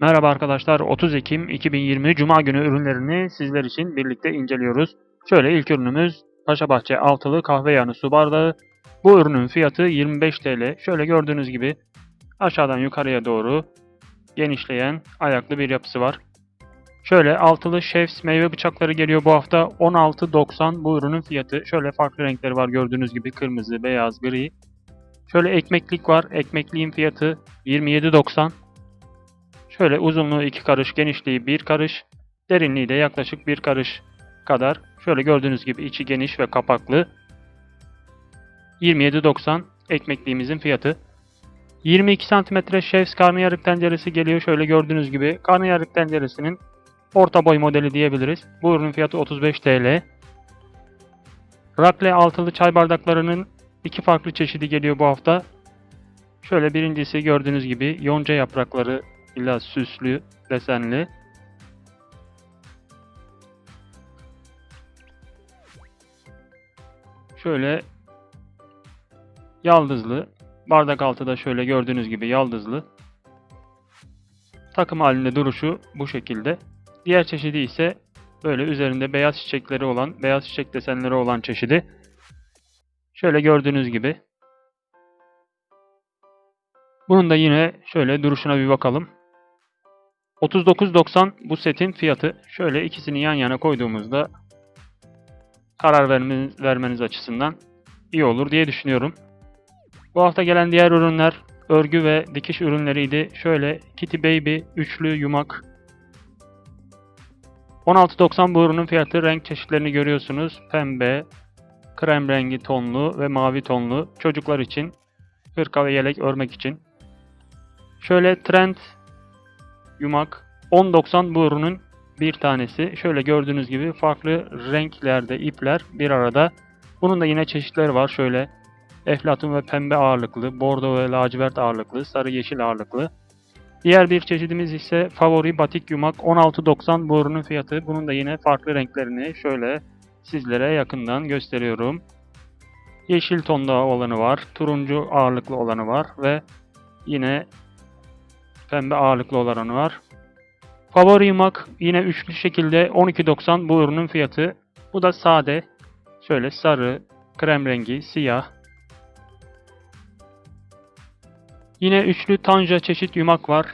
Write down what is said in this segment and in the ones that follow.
Merhaba arkadaşlar 30 Ekim 2020 Cuma günü ürünlerini sizler için birlikte inceliyoruz. Şöyle ilk ürünümüz Paşabahçe altılı kahve yanı su bardağı. Bu ürünün fiyatı 25 TL. Şöyle gördüğünüz gibi aşağıdan yukarıya doğru genişleyen ayaklı bir yapısı var. Şöyle altılı Chef's meyve bıçakları geliyor bu hafta 16.90 bu ürünün fiyatı. Şöyle farklı renkleri var gördüğünüz gibi kırmızı, beyaz, gri. Şöyle ekmeklik var. Ekmekliğin fiyatı 27.90. Şöyle uzunluğu 2 karış, genişliği 1 karış, derinliği de yaklaşık 1 karış kadar. Şöyle gördüğünüz gibi içi geniş ve kapaklı. 27.90 ekmekliğimizin fiyatı. 22 cm Chef's karnıyarık tenceresi geliyor. Şöyle gördüğünüz gibi karnıyarık tenceresinin orta boy modeli diyebiliriz. Bu ürünün fiyatı 35 TL. Rakle altılı çay bardaklarının iki farklı çeşidi geliyor bu hafta. Şöyle birincisi gördüğünüz gibi yonca yaprakları illa süslü, desenli. Şöyle yaldızlı. Bardak altı da şöyle gördüğünüz gibi yaldızlı. Takım halinde duruşu bu şekilde. Diğer çeşidi ise böyle üzerinde beyaz çiçekleri olan, beyaz çiçek desenleri olan çeşidi. Şöyle gördüğünüz gibi. Bunun da yine şöyle duruşuna bir bakalım. 39.90 bu setin fiyatı. Şöyle ikisini yan yana koyduğumuzda karar vermeniz, vermeniz açısından iyi olur diye düşünüyorum. Bu hafta gelen diğer ürünler örgü ve dikiş ürünleriydi. Şöyle Kitty Baby üçlü yumak. 16.90 bu ürünün fiyatı. Renk çeşitlerini görüyorsunuz. Pembe, krem rengi tonlu ve mavi tonlu. Çocuklar için hırka ve yelek örmek için. Şöyle trend yumak 10.90 bu ürünün bir tanesi. Şöyle gördüğünüz gibi farklı renklerde ipler bir arada. Bunun da yine çeşitleri var. Şöyle eflatun ve pembe ağırlıklı, bordo ve lacivert ağırlıklı, sarı yeşil ağırlıklı. Diğer bir çeşidimiz ise favori batik yumak 16.90 bu ürünün fiyatı. Bunun da yine farklı renklerini şöyle sizlere yakından gösteriyorum. Yeşil tonda olanı var, turuncu ağırlıklı olanı var ve yine pembe ağırlıklı olanı var. Favori yumak yine üçlü şekilde 12.90 bu ürünün fiyatı. Bu da sade. Şöyle sarı, krem rengi, siyah. Yine üçlü tanja çeşit yumak var.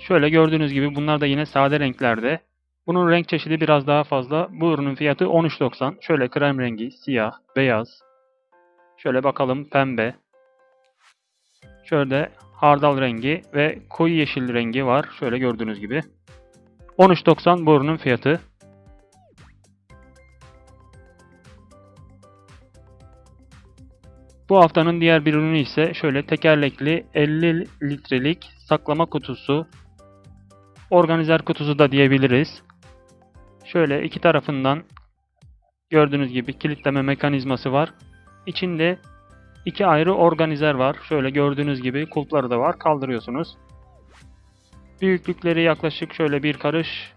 Şöyle gördüğünüz gibi bunlar da yine sade renklerde. Bunun renk çeşidi biraz daha fazla. Bu ürünün fiyatı 13.90. Şöyle krem rengi, siyah, beyaz. Şöyle bakalım pembe. Şöyle hardal rengi ve koyu yeşil rengi var. Şöyle gördüğünüz gibi. 13.90 bu ürünün fiyatı. Bu haftanın diğer bir ürünü ise şöyle tekerlekli 50 litrelik saklama kutusu. Organizer kutusu da diyebiliriz. Şöyle iki tarafından gördüğünüz gibi kilitleme mekanizması var. İçinde iki ayrı organizer var. Şöyle gördüğünüz gibi kulpları da var. Kaldırıyorsunuz. Büyüklükleri yaklaşık şöyle bir karış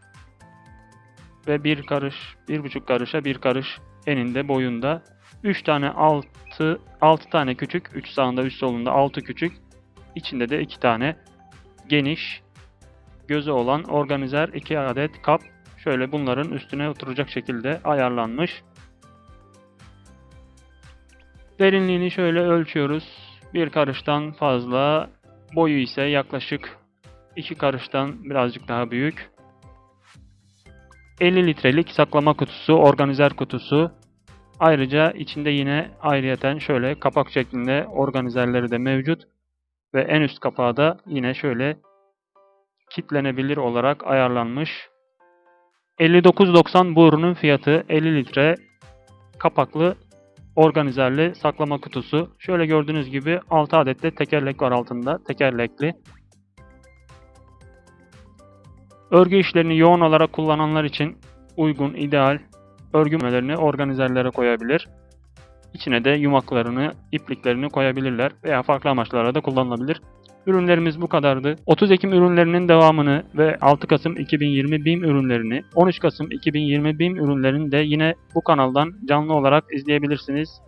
ve bir karış, bir buçuk karışa bir karış eninde boyunda. 3 tane altı, 6 tane küçük, 3 sağında 3 solunda 6 küçük. İçinde de 2 tane geniş gözü olan organizer 2 adet kap. Şöyle bunların üstüne oturacak şekilde ayarlanmış. Derinliğini şöyle ölçüyoruz. Bir karıştan fazla. Boyu ise yaklaşık 2 karıştan birazcık daha büyük. 50 litrelik saklama kutusu, organizer kutusu. Ayrıca içinde yine ayrıyeten şöyle kapak şeklinde organizerleri de mevcut. Ve en üst kapağı da yine şöyle kitlenebilir olarak ayarlanmış. 59.90 bu ürünün fiyatı 50 litre kapaklı organizerli saklama kutusu. Şöyle gördüğünüz gibi 6 adet de tekerlek var altında. Tekerlekli. Örgü işlerini yoğun olarak kullananlar için uygun, ideal örgü malzemelerini organizerlere koyabilir. İçine de yumaklarını, ipliklerini koyabilirler veya farklı amaçlara da kullanılabilir. Ürünlerimiz bu kadardı. 30 Ekim ürünlerinin devamını ve 6 Kasım 2020 BİM ürünlerini, 13 Kasım 2020 BİM ürünlerini de yine bu kanaldan canlı olarak izleyebilirsiniz.